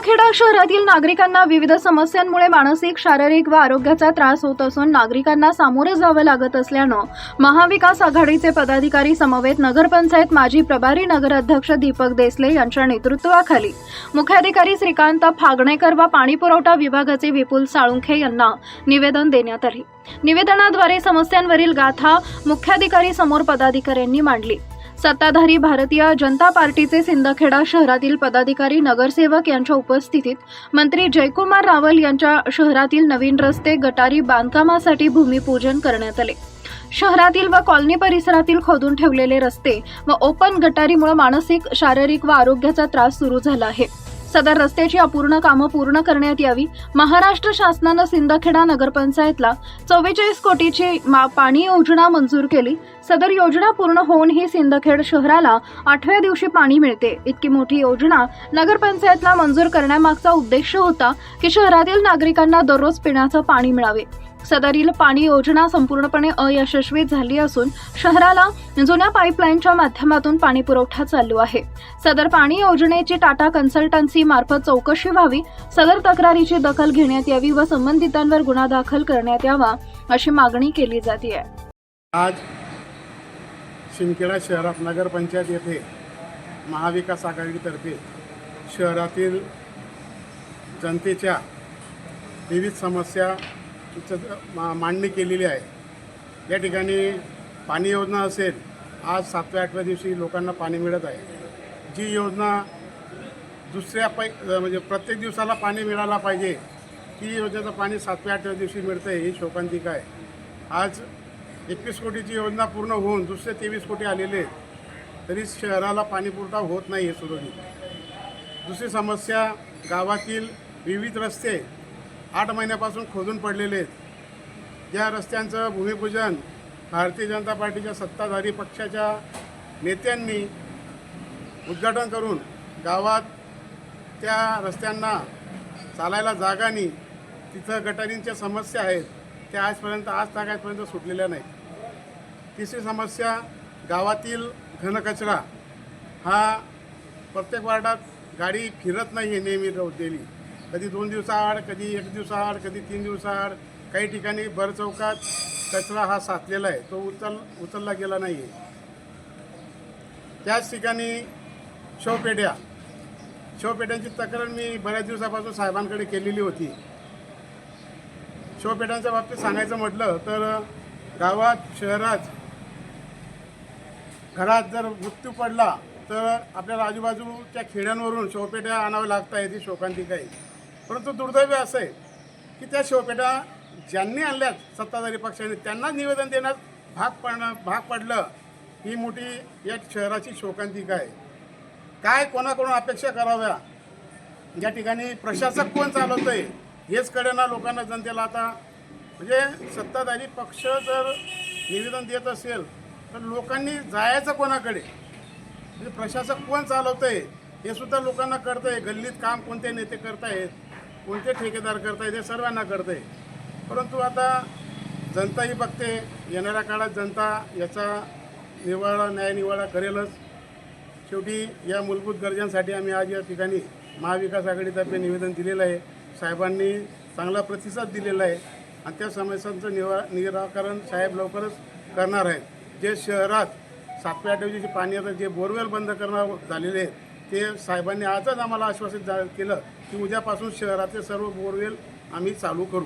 सिंदखेडा शहरातील नागरिकांना विविध समस्यांमुळे मानसिक शारीरिक व आरोग्याचा त्रास होत असून नागरिकांना सामोरे जावं लागत असल्यानं महाविकास आघाडीचे पदाधिकारी समवेत नगरपंचायत माजी प्रभारी नगराध्यक्ष दीपक देसले यांच्या नेतृत्वाखाली मुख्याधिकारी श्रीकांत फागणेकर व पाणीपुरवठा विभागाचे विपुल साळुंखे यांना निवेदन देण्यात आले. निवेदनाद्वारे समस्यांवरील गाथा मुख्याधिकारी समोर पदाधिकाऱ्यांनी मांडली. सत्ताधारी भारतीय जनता पार्टीचे सिंदखेडा शहरातील पदाधिकारी नगरसेवक यांच्या उपस्थितीत मंत्री जयकुमार रावल यांच्या शहरातील नवीन रस्ते गटारी बांधकामासाठी भूमिपूजन करण्यात आले. शहरातील व कॉलनी परिसरातील खोदून ठेवलेले रस्ते व ओपन गटारीमुळे मानसिक शारीरिक व आरोग्याचा त्रास सुरू झाला आहे. सदर रस्त्याची अपूर्ण कामं पूर्ण करण्यात यावी. महाराष्ट्र शासनानं सिंदखेडा नगरपंचायतला चव्वेचाळीस कोटीची मा- पाणी योजना मंजूर केली. सदर योजना पूर्ण होऊन ही सिंदखेड शहराला आठव्या दिवशी पाणी मिळते. इतकी मोठी योजना नगरपंचायतला मंजूर करण्यामागचा उद्देश होता की शहरातील नागरिकांना दररोज पिण्याचं पाणी मिळावे. सदरील पाणी योजना संपूर्णपणे अयशस्वी झाली असून शहराला जुन्या पाईपलाईनच्या माध्यमातून पाणी पुरवठा चालू आहे. सदर पाणी योजनेची टाटा कन्सल्टन्सी मार्फत चौकशी व्हावी सदर तक्रारीची दखल घेण्यात यावी व संबंधितांवर गुन्हा दाखल करण्यात यावा अशी मागणी केली जाते आज शिंदखेडा शहरात नगरपंचायत येथे महाविकास आघाडीतर्फे शहरातील जनतेच्या विविध समस्या मा- मांडणी केलेली आहे. या ठिकाणी पाणी योजना असेल आज सातव्या आठव्या दिवशी लोकांना पाणी मिळत आहे. जी योजना दुसऱ्या पै म्हणजे प्रत्येक दिवसाला पाणी मिळायला पाहिजे ती योजनेचं पाणी सातव्या आठव्या दिवशी मिळतं आहे ही शोकांतिका आहे. आज एकवीस कोटीची योजना पूर्ण होऊन दुसरे तेवीस कोटी आलेले आहेत तरी शहराला पाणीपुरवठा होत नाही आहे सुरळीत. दुसरी समस्या गावातील विविध रस्ते आठ महिन्यापासून खोदून पडलेले आहेत. ज्या रस्त्यांचं भूमिपूजन भारतीय जनता पार्टीच्या सत्ताधारी पक्षाच्या नेत्यांनी उद्घाटन करून गावात त्या रस्त्यांना चालायला जागा नाही. तिथं गटारींच्या समस्या आहेत. त्या आजपर्यंत आज तागायपर्यंत सुटलेल्या नाहीत. तिसरी समस्या गावातील घनकचरा हा प्रत्येक वार्डात गाडी फिरत नाही आहे नेहमी रोज डेली. कधी दोन दिवसाआड कधी एक दिवसाआड कधी तीन दिवसाआड काही ठिकाणी भरचौकात कचरा हा साचलेला आहे. तो उचल उचलला गेला नाही आहे त्याच ठिकाणी शवपेढ्या शवपेढ्यांची तक्रार मी बऱ्याच दिवसापासून साहेबांकडे केलेली होती. शवपेढ्यांच्या बाबतीत सांगायचं म्हटलं तर गावात शहरात घरात जर मृत्यू पडला तर आपल्याला आजूबाजूच्या खेड्यांवरून शवपेट्या आणाव्या लागत आहेत ही शोकांतिका आहे. परंतु दुर्दैव असं आहे की त्या शवपेट्या ज्यांनी आणल्यात सत्ताधारी पक्षाने त्यांनाच निवेदन देण्यास भाग पडणं भाग पडलं. ही मोठी या शहराची शोकांतिका आहे. काय कोणाकडून अपेक्षा कराव्या? या ठिकाणी प्रशासक कोण चालवतंय? हेच कळेना लोकांना जनतेला आता. म्हणजे सत्ताधारी पक्ष जर निवेदन देत असेल तर लोकांनी जायचं कोणाकडे? म्हणजे प्रशासक कोण चालवतंय? हे सुद्धा लोकांना कळतंय. गल्लीत काम कोणते नेते करतायत? कोणते ठेकेदार करत आहे ते सर्वांना करते परंतु आता जनताही बघते येणाऱ्या काळात जनता याचा निवाळा न्यायनिवाळा करेलच. शेवटी या मूलभूत गरजांसाठी आम्ही आज या ठिकाणी महाविकास आघाडीतर्फे निवेदन दिलेलं आहे. साहेबांनी चांगला प्रतिसाद दिलेला आहे आणि त्या समस्यांचं निवा निराकरण साहेब लवकरच करणार आहेत. जे शहरात सातव्या आठव्या पाणी आता जे बोरवेल बंद करणार झालेले आहेत ते साहेबांनी आजच आम्हाला आश्वासित जा केलं की उद्यापासून शहरातले सर्व बोरवेल आम्ही चालू करू.